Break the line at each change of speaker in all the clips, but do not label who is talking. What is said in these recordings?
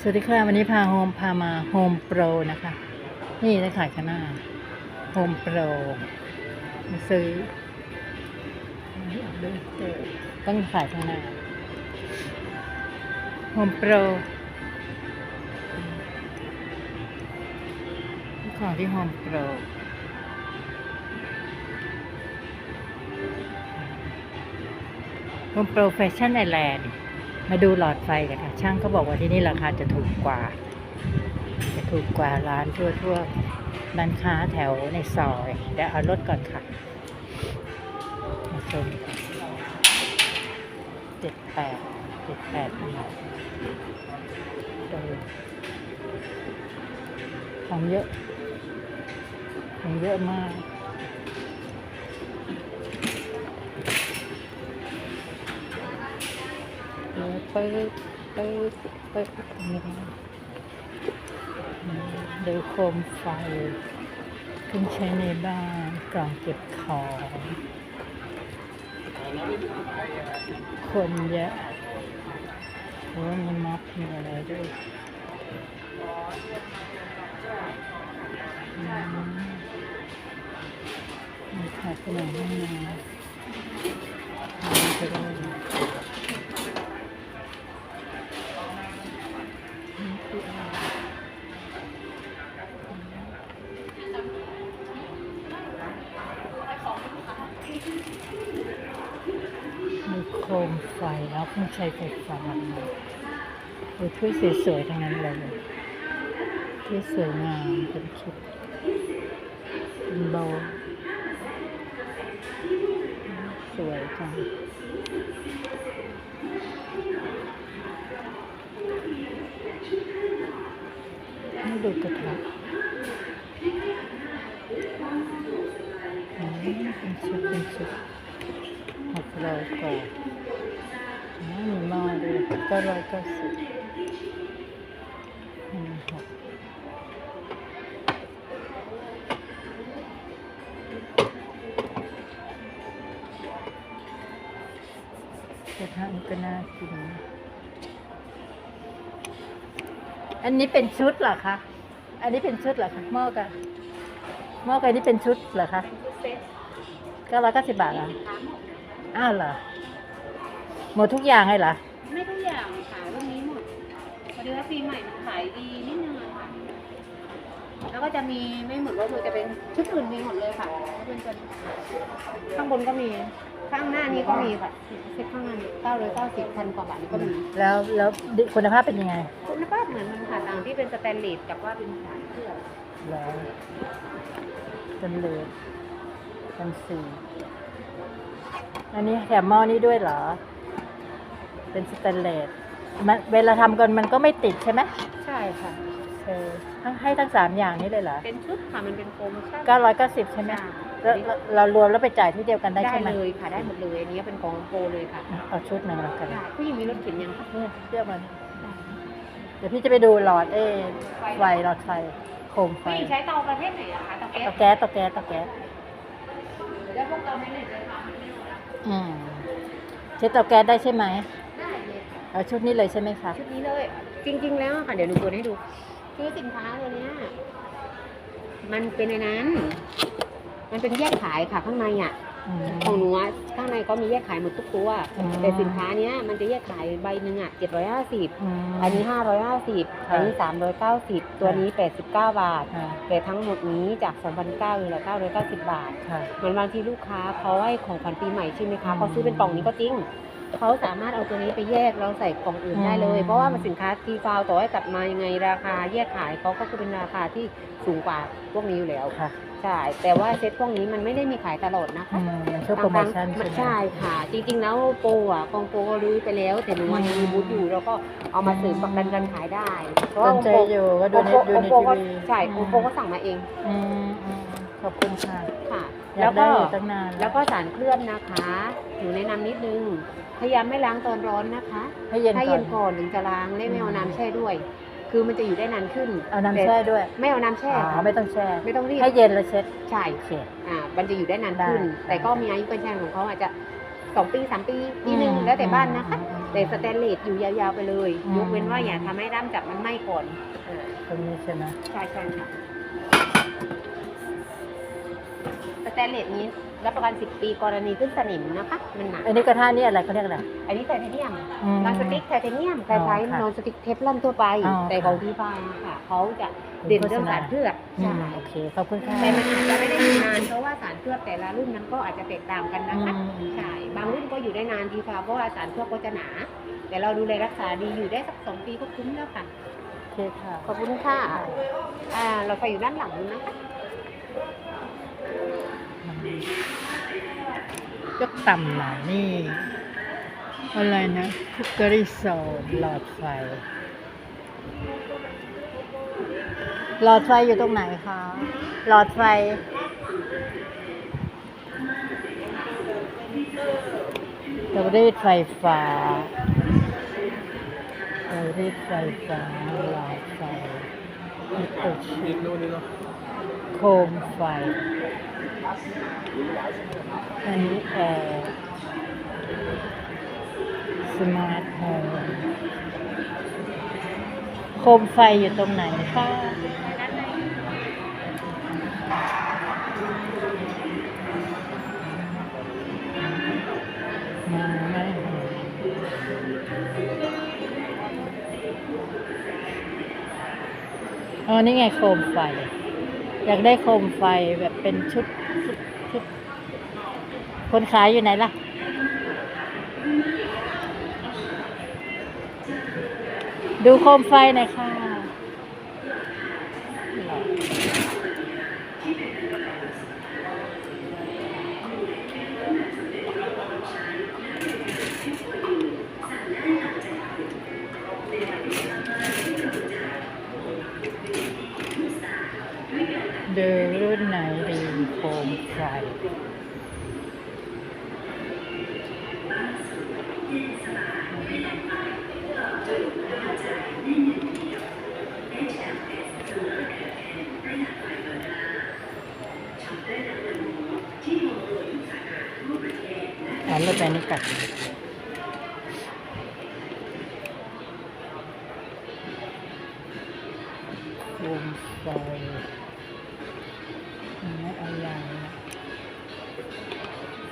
สวัสดีค่ะ วันนี้พาโฮมพามาโฮมโปรนะคะ นี่ได้ขายข้างหน้าโฮมโปรมาซื้อต้องขายข้างหน้าโฮมโปรของที่โฮมโปรโฮมโปรแฟชั่นไอแลนด์ มาดูหลอดไฟกันค่ะ ช่างเขาบอกว่าที่นี่ราคาจะถูกกว่า จะถูกกว่าร้านทั่วทั่วๆร้านค้าแถวในซอยเดี๋ยวเอารถก่อนค่ะมาชมเจ็ดแปดเจ็ดแปดดูของเยอะของเยอะมาก ปิดเปิดเปิดเดนี่นะดูโคมไฟเครื่องใช้ในบ้านกล่องเก็บของคนเยอะโอ้มีม็อบมีอะไรด้วยอืมมีขาดขนมห้องน้ำไปเลย แล้วเครื่ใช้ไฟฟ้าดูถ้วยสวยๆทั้งนั้นเลยถ้วยสวยงามเป็นชุดเป็นโบว์สวยจังให้ดูกระทะอืมเป็นชุดเป็นชุดหกร้อยกว่า มีหม้อด้วยเก้าร้อยเก้าสิบอืมหกกระทะมันก็น่ากิน อันนี้เป็นชุดเหรอคะ อันนี้เป็นชุดเหรอคะหม้อกันหม้อกันนี่เป็นชุดเหรอคะเก้าร้อยเก้าสิบบาทเหรออ้าวเหรอ หมดทุกอย่างเลยเหรอ
ไม่ทุกอย่างขายวันนี้หมดพอดีว่าปีใหม่มันขายดีนิดนึงอะค่ะแล้วก็จะมีไม่หมดก็คือจะเป็นชุดอื่นมีหมดเลยค่ะเป็นเป็นข้างบนก็มี ข้างหน้านี้ก็มีค่ะเซ็ตข้างหน้านี้เก้าร้อยเก้าสิบพันกว่าบาทนี่ก็มี
แล้วแล้วคุณภาพเป็นยังไง
คุณภาพเหมือนมันค่ะต่างที่เป็นสแตนเลสกับว่าเป็นสารเคลือบ
แล้วเป็นเหลือเป็นสีอันนี้แถมหม้อนี้ด้วยเหรอ เป็นสแตนเลสมันเวลาทำกันมันก็ไม่ติดใช่ไหม
ใช่ค่ะ
เออทั้งให้ทั้งสามอย่างนี้เลยเหรอ
เป็นชุดค่ะมันเป็นโปรโมชั่น
เก้าร้อยเก้าสิบใช่ไหมแล้วเราเรารวมแล้วไปจ่ายที่เดียวกันได้
ได้
ใช่ไหม
เลยค่ะได้หมดเลยอันนี้เป็นของโปรเลยค่ะ
เอาชุดหนึ่งแล้วกัน
ได้ผู้หญิงมีรถเข็นยังคะ
เนี่ยเชื่อมัน เดี๋ยวพี่จะไปดูหลอดเอไฟหลอดไฟโคมไฟ
ผู้หญิงใช้เตาประเภทไหนอะคะเตาแก๊ส
เตาแก๊สเตาแก๊สเตาแก๊ส
แล้วพวกเตาไม่เหล็กเลยค่ะ
อืมใช้เตาแก๊สได้ใช่ไหม
ได้ เลยค่ะ
เอาชุดนี้เลยใช่ไหมคะ
ชุดนี้เลย จริง ๆ แล้วอะค่ะเดี๋ยวหนูตัวให้ดู คือสินค้าตัวเนี้ยมันเป็นในนั้น มันเป็นแยกขายค่ะข้างในอะ
อืม
ของหนูอะข้างในก็มีแยกขายหมดทุกตัว
อืม
แต่สินค้าเนี้ยมันจะแยกขายใบหนึ่งอะเจ็ดร้อยห้าสิบ
อืม
อันนี้ห้าร้อยห้าสิบ
ค่ะ
อันนี้สามร้อยเก้าสิบตัวนี้แปดสิบเก้าบาท
ค่ะ
แต่ทั้งหมดนี้จากสองพันเก้าเหลือเก้าร้อยเก้าสิบบาท
ค่ะ
เหมือนบางทีลูกค้าเขาให้ของขวัญปีใหม่ใช่ไหมคะ
อืม
เขาซื้อเป็นกล่องนี้ก็จริง เขาสามารถเอาตัวนี้ไปแยกแล้วใส่กล่องอื่นได้เลย
อืม
เพราะว่ามันสินค้าทีฟาวต่อให้กลับมายังไงราคาแยกขายเขาก็คือเป็นราคาที่สูงกว่าพวกนี้อยู่แล้ว
ค่ะ
ใช่แต่ว่าเซ็ตพวกนี้มันไม่ได้มีขายตลอดนะคะ
อืมมันช่วงโปรโมชั่น
บางครั้ง
ใช่ไหม
ใช่ค่ะ จริงๆแล้วโปรอะกองโปรก็รู้ไปแล้ว แต่หนูว่ายังมีบูธอยู่แล้วก็เอามาเสริมประกันกันขายได้เพราะ
ส
ว่าน
ใจอยู่ก็ดูในดูใน
โปร
ที
ก็
วี
ใช่โปรก็สั่งมาเอง
อืมอืมขอบคุณค่ะ
ค่ะ
อยา
แล้
ก
ว
ได้
ก็
อยู่ตั้งนาน
แล้วก็สารเคลือบนะคะ หนูแนะนำนิดนึง พยายามไม่ล้างตอนร้อนนะคะ
ให้เย็น
ให้
ก่อ
เย็
น
น ก่อนถึงจะล้างและไม่เอาน้ำแช่ด้วย คือมันจะอยู่ได้นานขึ้น
เอาน้ำแช่ด้วย
ไม่เอาน้ำแช่
อ๋อ
ค่ะ
ไม่ต้องแช่
ไม่ต้องรีบ
ให้เย็นแล้วเช็ด
ใช่
โอเค
อ่ามันจะอยู่ได้นานขึ้น
ได้
แต่ก็มีอายุการใช้งานของเขาอาจจะสองปีสามปีปีหนึ่ง
อืม
แล้วแต่บ้านนะคะ
อืม
แต่แต่สแตนเลสอยู่ยาวๆไปเลย
อืม
ยกเว้นว่าอย่าทำให้ด้ามจับมันไหม้ก่อนเออ
ตรงนี้ใช่ไหม
ใช่ใช่ค่ะสแตนเลสนี้ รับประกัน 10 ปีกรณีขึ้นสนิมนะคะมันหนา
อันนี้กระทะนี่อะไรเขาเรียกอะไร
อันนี้ไทเทเนียม
อืม
นอนสติ๊กไทเทเนียมคล้าย
อ๋อค่ะ
ๆนอนสติ๊กเทฟลอนทั่วไป
อ๋อ
แต่ของที่ฟางค่ะเขาจะเด่นเรื่องสารเคลือบ
อื
ใช่
มโอเคขอบคุณค่ะ
แต่มันอาจจะไม่ได้อยู่นานเพราะว่าสารเคลือบแต่ละรุ่นมันก็อาจจะแตกต่างกันนะคะ
อืม
ใช่ บางรุ่นก็อยู่ได้นานทีค่ะ เพราะว่าสารเคลือบก็จะหนา แต่เราดูแลรักษาดีอยู่ได้สักสองปีก็คุ้มแล้วค่ะ
โอเคค่ะ
ขอบคุณค่ะ อ่า เราไปอยู่ด้านหลังนู้นนะคะ
ยกต่ำหน่อยนี่ อะไรนะคุกเกอรี่โซนหลอดไฟ หลอดไฟอยู่ตรงไหนคะ หลอดไฟ เตารีดไฟฟ้า เตารีดไฟฟ้า หลอดไฟมิโตชิโคมไฟ อันนี้แอร์สมาร์ทโฮมโคมไฟอยู่ตรงไหนคะมาไห็นอ๋อ นี่ไงโคมไฟ อยากได้โคมไฟแบบเป็นชุดชุดชุดคนขายอยู่ไหนล่ะ ดูโคมไฟหน่อยค่ะ ดูรุ่นไหนดีโคมไฟหันเราไปนี่กัดโคมไฟ อันนี้อะไรนะ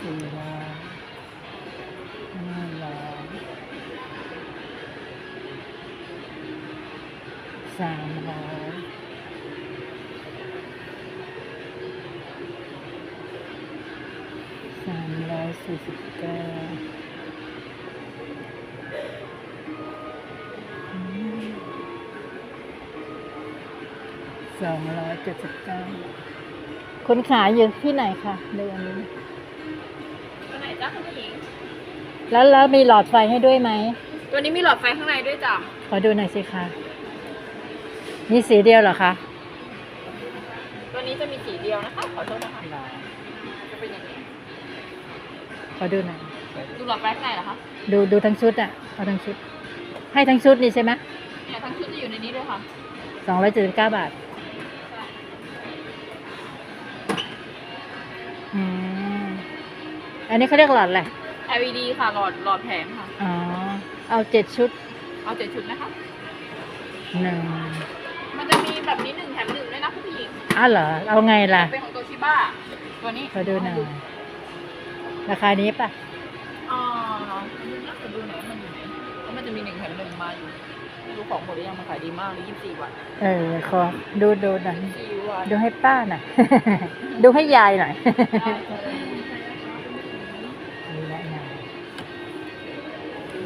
สี่ล้านห้าล้านสามล้านสามร้อยสี่สิบเก้าสองร้อยเจ็ดสิบเก้า คนขายอยู่ที่ไหนคะเดือนนี้
ตัวไหนจ้าคุณผู้หญิง
แล้วแล้วมีหลอดไฟให้ด้วยไหม
ตัวนี้มีหลอดไฟข้างในด้วยจ้ะ
ขอดูหน่อยสิคะมีสีเดียวเหรอคะ
ตัวนี้จะมีสีเดียวนะคะ ขอโทษนะคะ จะเป็นอย่างนี้
ขอดูหน่อย
ดูหลอดไฟข้างในเหรอคะ
ดูดูทั้งชุดอะเอาทั้งชุด ให้ทั้งชุดนี่ใช่ไหม
เนี่ยทั้งชุดจะอยู่ในนี้ด้วยค่ะ
สองร้อยเจ็ดสิบเก้าบาท อันนี้เขาเรียกหลอดอะไร
LED ค่ะ หลอดหลอดแผงค่ะ
อ๋อ เอาเจ็ดชุด
เอาเจ็ดชุดนะคะ
หนึ่ง
มันจะมีแบบนี้หนึ่งแถมหนึ่งด้วยนะคุณผู้หญิง
อ้าวเหรอ เอาไงล่ะ
เป็นของตัวชิบ้าตัวนี้
ขอดูหน่อยราคานี้ปะ
อ๋อดูนะขอดูหน่อยว่ามันอยู่ไหนเพราะมันจะมีหนึ่งแถมหนึ่งมาอยู่ไม่รู้ของหมดหรือยังมันขายดีมากเลยยี่สิบสี่วัน
เออขอดูดูหน่อย
สี่วัน
ดูให้ป้าหน่อย ดูให้ยายหน่อยดู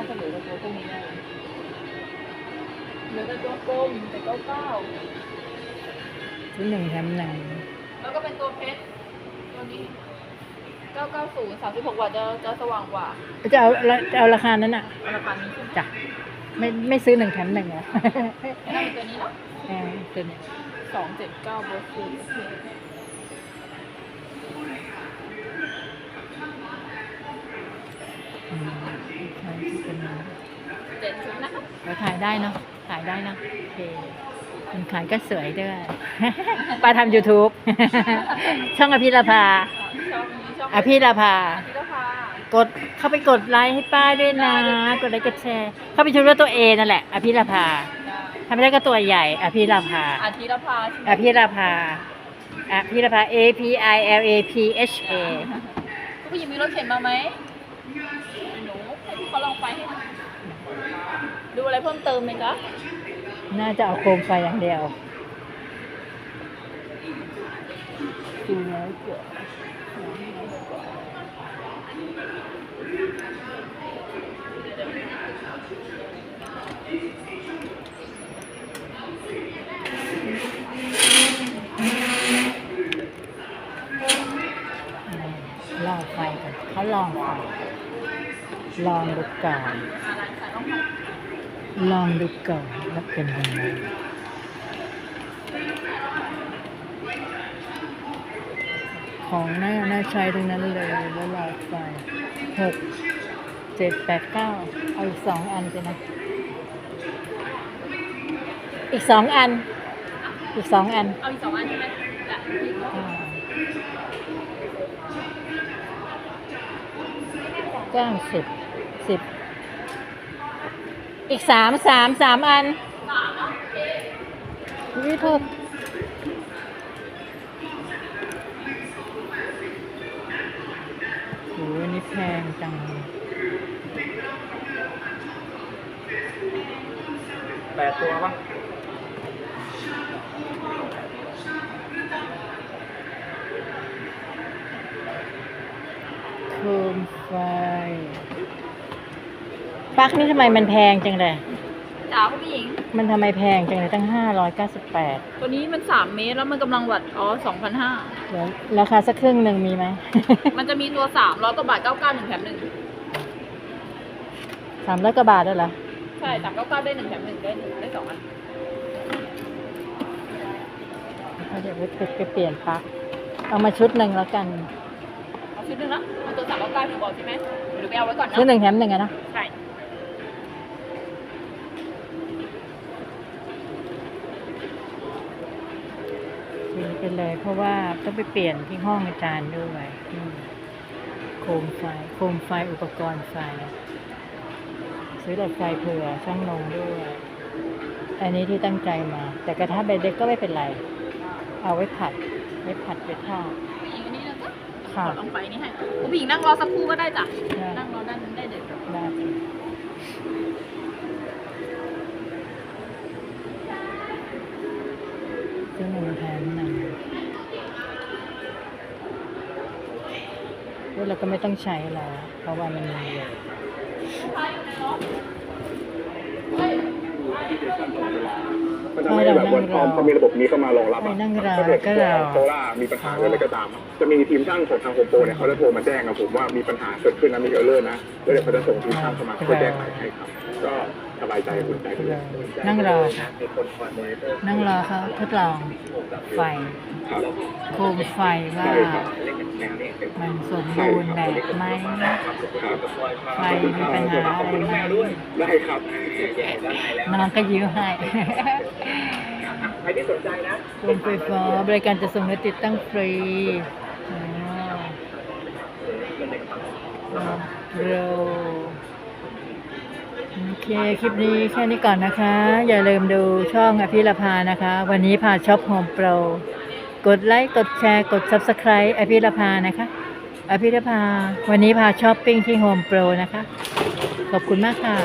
า
รถเสนอตัวพวก้ไเหมือนเป็ตัวกลมแต่เก้า
ชุดหนึ่งแถมหนึ่ง
แล้วก็เป็นตัวเพชรตัวนี้ 990 36วัตต์จะจะสว่างกว่า
จะเอาจะเอาราคานั้นอะ
ราคานี้ใจ้ะ
ไม่ไม่ซื้อหนึ่งแถมหนึ่งเหรอ
น่าจะเป็นตัวนี้เนาะ
เออตัวนี้
ย 279บวก4 เป็
นนี้
เจ็ดชุดนะคะ
เราขายได้เนาะขายได้เนาะโอเคคนขายก็สวยด้วยป้าทำ YouTube ช่องอภิรภา
ชอบนี้ชอบ
อภิรภา
พี่ก็พา
กดเข้าไปกดไลค์ให้ป้าด้วยนะ กดไลค์กดแชร์ เข้าไปชมด้วยตัวเอนั่นแหละ อภิรภาทำไม่ได้ก็ตัวใหญ่ อภิรภา
อาทิตย์ละพาใช่ไหม
อภิรภาอภิรภา A P I L A P H A
ผู้หญิงมีรถเข็นมาไหมหนูให้พี่ เขาลองไปให้ดูอะไรเพิ่มเติมไหมจ๊ะ
น่าจะเอาโคมไฟอย่างเดียวดูแล้วเกิดลองไฟกันเขาลองไฟ ลองดูก่อนลองดูก่อนว่าเป็นยังไงของน่าน่าใช้ทั้งนั้นเลยแล้วลอยไฟหกเจ็ดแปดเก้าเอาอีกสองอันไปนะ อีกสองอัน อีกสองอัน
เอาอีกสองอันใช่ไหม
จ้าเก้าสิบ สิบอีกสามสามสามอันวิโทษโหอันนี่แพงจัง
แปดตัวป่ะ
โคมไฟ ปลั๊กนี่ทำไมมันแพงจังเลย
จ๋าผู้หญิง
มันทำไมแพงจังเลยตั้งห้าร้อยเก้าสิบแปด
ตัวนี้มันสามเมตรแล้วมันกำลังวัดอ๋อสองพันห้า
เดี๋ยวราคาสักครึ่งหนึ่งมีไหม
มันจะมีตัวสามร้อยกว่าบาทเก้าเก้าหนึ่งแถมหนึ่ง
สามร้อยกว่าบาทด้วยเหรอ
ใช่สามเก้าเก้าได้หนึ่งแถมหนึ่งได้หนึ่งได้สองอัน
เอาเดี๋ยวไปไปเปลี่ยนปลั๊กเอามาชุดหนึ่งแล้วกัน
เอาชุดหนึ่งนะเอาตัวสามเก้าเก้าถึงบอกใช่ไหมหรือไปเอาไว้ก่อนนะ
ชุดหนึ่งแถมหนึ่งอะนะ
ใช่
ไปเลย เพราะว่าต้องไปเปลี่ยนที่ห้องอาจารย์ด้วยอืมโคมไฟ โคมไฟอุปกรณ์ไฟ ซื้อหลอดไฟเผื่อช่างนงด้วย อันนี้ที่ตั้งใจมา แต่กระทะใบเล็กก็ไม่เป็นไร เอาไว้ผัด ไว้ผัดไว้ทอด
ผู้หญิงอันนี้นะจ๊ะ
ค่ะ
กดลงไปนี่ให้ผู้หญิงนั่งรอสักครู่ก็ได้จ้ะ
ได้
นั่งรอด้านนั้นได้เลย
ได้ซื้อหนึ่งแถมหนึ่ง แล้วเราก็ไม่ต้องใช้แล้วเพราะว่ามันมีอยู่
มันทำให้แบบวันพอพอมีระบบนี้เข้ามารองรับ
ไป
อะ
นั่งรอ
ถ้าเกิด
ก็รอ
โซล่ามีปัญหาอะไรก็ตามอะจะมีทีมช่างของทางโฮมโปรเนี่ยเขาจะโทรมาแจ้งกับผมว่ามีปัญหาเกิดขึ้นนะมีเออร์เลอร์นะแล้วเดี๋ยวเขาจะส่งทีมช่างเข้ามาเพื่อแก้ไขให้ครับ ก็ สบายใจคุณใจคุณ
นั่งรอ
ค่ะนั่
งรอเขาทดลองไฟโคมไฟว่ามันสมบูรณ์แบบไหมไฟมีปัญหาอะไรไหม
ได้ครับ
น้องก็ยิ้วให้
ใครที่สนใจนะ
โรงไฟฟ้าบริการจะส่งและติดตั้งฟรีเร็ว โอเค คลิปนี้แค่นี้ก่อนนะคะ อย่าลืมดูช่องอภิรพานะคะ วันนี้พาช็อปโฮมโปร กดไลค์ กดแชร์ กด Subscribe อภิรพานะคะ อภิรพา วันนี้พาช้อปปิ้งที่โฮมโปรนะคะ ขอบคุณมากค่ะ